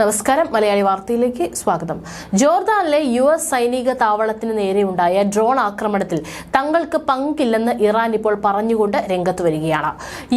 നമസ്കാരം. മലയാളി വാർത്തയിലേക്ക് സ്വാഗതം. ജോർദാനിലെ യു എസ് സൈനിക താവളത്തിന് നേരെയുണ്ടായ ഡ്രോൺ ആക്രമണത്തിൽ തങ്ങൾക്ക് പങ്കില്ലെന്ന് ഇറാൻ ഇപ്പോൾ പറഞ്ഞുകൊണ്ട് രംഗത്ത് വരികയാണ്.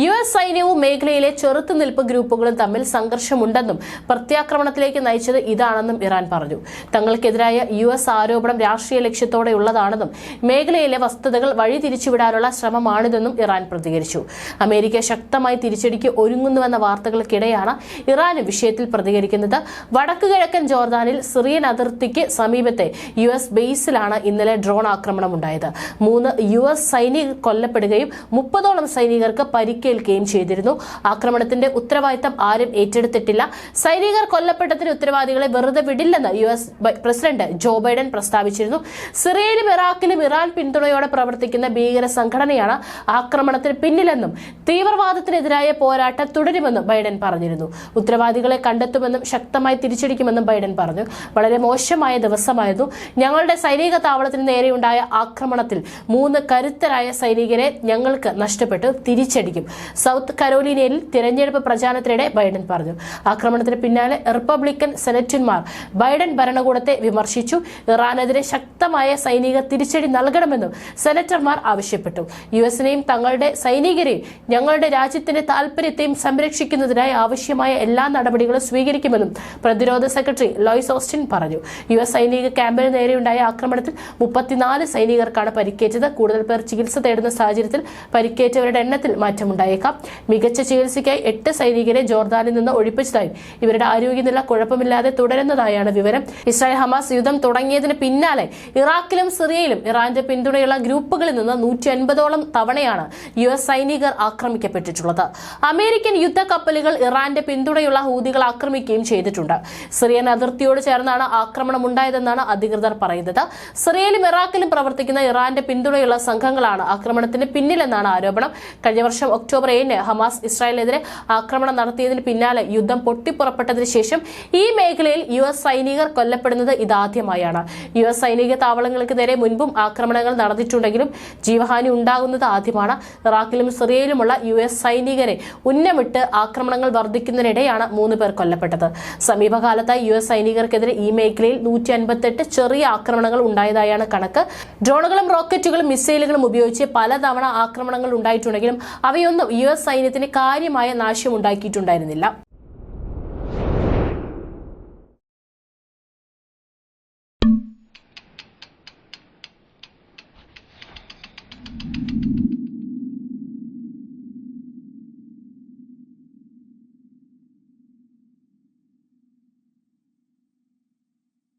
യു എസ് സൈന്യവും മേഖലയിലെ ചെറുത്തുനിൽപ്പ് ഗ്രൂപ്പുകളും തമ്മിൽ സംഘർഷമുണ്ടെന്നും പ്രത്യാക്രമണത്തിലേക്ക് നയിച്ചത് ഇതാണെന്നും ഇറാൻ പറഞ്ഞു. തങ്ങൾക്കെതിരായ യു എസ് ആരോപണം രാഷ്ട്രീയ ലക്ഷ്യത്തോടെയുള്ളതാണെന്നും മേഖലയിലെ വസ്തുതകൾ വഴിതിരിച്ചുവിടാനുള്ള ശ്രമമാണിതെന്നും ഇറാൻ പ്രതികരിച്ചു. അമേരിക്ക ശക്തമായി തിരിച്ചടിക്ക് ഒരുങ്ങുന്നുവെന്ന വാർത്തകൾക്കിടെയാണ് ഇറാൻ വിഷയത്തിൽ പ്രതികരിക്കുന്നത് വടക്കു കിഴക്കൻ ജോർദാനിൽ സിറിയൻ അതിർത്തിക്ക് സമീപത്തെ യു എസ് ബേസിലാണ് ഇന്നലെ ഡ്രോൺ ആക്രമണം ഉണ്ടായത് മൂന്ന് യു എസ് സൈനികർ കൊല്ലപ്പെടുകയും മുപ്പതോളം സൈനികർക്ക് പരിക്കേൽക്കുകയും ചെയ്തിരുന്നു. ആക്രമണത്തിന്റെ ഉത്തരവാദിത്തം ആരും ഏറ്റെടുത്തിട്ടില്ല. സൈനികർ കൊല്ലപ്പെട്ടതിന് ഉത്തരവാദികളെ വെറുതെ വിടില്ലെന്ന് U S president Joe Biden പ്രസ്താവിച്ചിരുന്നു. സിറിയയിലും ഇറാഖിലും ഇറാൻ പിന്തുണയോടെ പ്രവർത്തിക്കുന്ന ഭീകര സംഘടനയാണ് ആക്രമണത്തിന് പിന്നിലെന്നും തീവ്രവാദത്തിനെതിരായ പോരാട്ടം തുടരുമെന്നും ബൈഡൻ പറഞ്ഞിരുന്നു. ഉത്തരവാദികളെ കണ്ടെത്തുമെന്നും ശക്തമായി തിരിച്ചടിക്കുമെന്നും ബൈഡൻ പറഞ്ഞു. വളരെ മോശമായ ദിവസമായിരുന്നു. ഞങ്ങളുടെ സൈനിക താവളത്തിന് നേരെയുണ്ടായ ആക്രമണത്തിൽ മൂന്ന് കരുത്തരായ സൈനികരെ ഞങ്ങൾക്ക് നഷ്ടപ്പെട്ടു. തിരിച്ചടിക്കും. സൗത്ത് കരോലിനയിൽ തിരഞ്ഞെടുപ്പ് പ്രചാരണത്തിനിടെ ബൈഡൻ പറഞ്ഞു. ആക്രമണത്തിന് പിന്നാലെ റിപ്പബ്ലിക്കൻ സെനറ്റന്മാർ ബൈഡൻ ഭരണകൂടത്തെ വിമർശിച്ചു. ഇറാനെതിരെ ശക്തമായ സൈനിക തിരിച്ചടി നൽകണമെന്നും സെനറ്റർമാർ ആവശ്യപ്പെട്ടു. യു എസിനെയും തങ്ങളുടെ സൈനികരെയും ഞങ്ങളുടെ രാജ്യത്തിന്റെ താൽപര്യത്തെയും സംരക്ഷിക്കുന്നതിനായി ആവശ്യമായ എല്ലാ നടപടികളും സ്വീകരിക്കുമെന്നും പ്രതിരോധ സെക്രട്ടറി ലോയിസ് ഓസ്റ്റിൻ പറഞ്ഞു. യു എസ് സൈനിക ക്യാമ്പിന് നേരെയുണ്ടായ ആക്രമണത്തിൽ മുപ്പത്തിനാല് സൈനികർക്കാണ് പരിക്കേറ്റത്. കൂടുതൽ പേർ ചികിത്സ തേടുന്ന സാഹചര്യത്തിൽ പരിക്കേറ്റവരുടെ എണ്ണത്തിൽ മാറ്റമുണ്ടായേക്കാം. മികച്ച ചികിത്സയ്ക്കായി എട്ട് സൈനികരെ ജോർദാനിൽ നിന്ന് ഒഴിപ്പിച്ചതായും. ഇവരുടെ ആരോഗ്യനില കുഴപ്പമില്ലാതെ തുടരുന്നതായാണ് വിവരം. ഇസ്രായേൽ ഹമാസ് യുദ്ധം തുടങ്ങിയതിന് പിന്നാലെ ഇറാഖിലും സിറിയയിലും ഇറാന്റെ പിന്തുണയുള്ള ഗ്രൂപ്പുകളിൽ നിന്ന് നൂറ്റി അൻപതോളം തവണയാണ് യു എസ് സൈനികർ ആക്രമിക്കപ്പെട്ടിട്ടുള്ളത്. അമേരിക്കൻ യുദ്ധ കപ്പലുകൾ ഇറാന്റെ പിന്തുണയുള്ള ഹൂതികൾ ആക്രമിക്കുകയും ചെയ്തിട്ടുണ്ട്. സിറിയൻ അതിർത്തിയോട് ചേർന്നാണ് ആക്രമണം ഉണ്ടായതെന്നാണ് അധികൃതർ പറയുന്നത്. സിറിയയിലും ഇറാഖിലും പ്രവർത്തിക്കുന്ന ഇറാന്റെ പിന്തുണയുള്ള സംഘങ്ങളാണ് ആക്രമണത്തിന് പിന്നിലെന്നാണ് ആരോപണം. കഴിഞ്ഞ വർഷം ഒക്ടോബർ ഏഴിന് ഹമാസ് ഇസ്രായേലിനെതിരെ ആക്രമണം നടത്തിയതിന് പിന്നാലെ യുദ്ധം പൊട്ടിപ്പുറപ്പെട്ടതിന് ശേഷം ഈ മേഖലയിൽ യു എസ് സൈനികർ കൊല്ലപ്പെടുന്നത് ഇതാദ്യമായാണ്. യു എസ് സൈനിക താവളങ്ങൾക്ക് നേരെ മുൻപും ആക്രമണങ്ങൾ നടന്നിട്ടുണ്ടെങ്കിലും ജീവഹാനി ഉണ്ടാകുന്നത് ആദ്യമാണ്. ഇറാഖിലും സിറിയയിലുമുള്ള യു എസ് സൈനികരെ ഉന്നമിട്ട് ആക്രമണങ്ങൾ വർദ്ധിക്കുന്നതിനിടെയാണ് മൂന്ന് പേർ കൊല്ലപ്പെട്ടത്. സമീപകാലത്തായി യു എസ് സൈനികർക്കെതിരെ ഈ മേഖലയിൽ നൂറ്റി അൻപത്തെട്ട് ചെറിയ ആക്രമണങ്ങൾ ഉണ്ടായതായാണ് കണക്ക്. ഡ്രോണുകളും റോക്കറ്റുകളും മിസൈലുകളും ഉപയോഗിച്ച് പലതവണ ആക്രമണങ്ങൾ ഉണ്ടായിട്ടുണ്ടെങ്കിലും അവയൊന്നും യു എസ് സൈന്യത്തിന് കാര്യമായ നാശം ഉണ്ടാക്കിയിട്ടുണ്ടായിരുന്നില്ല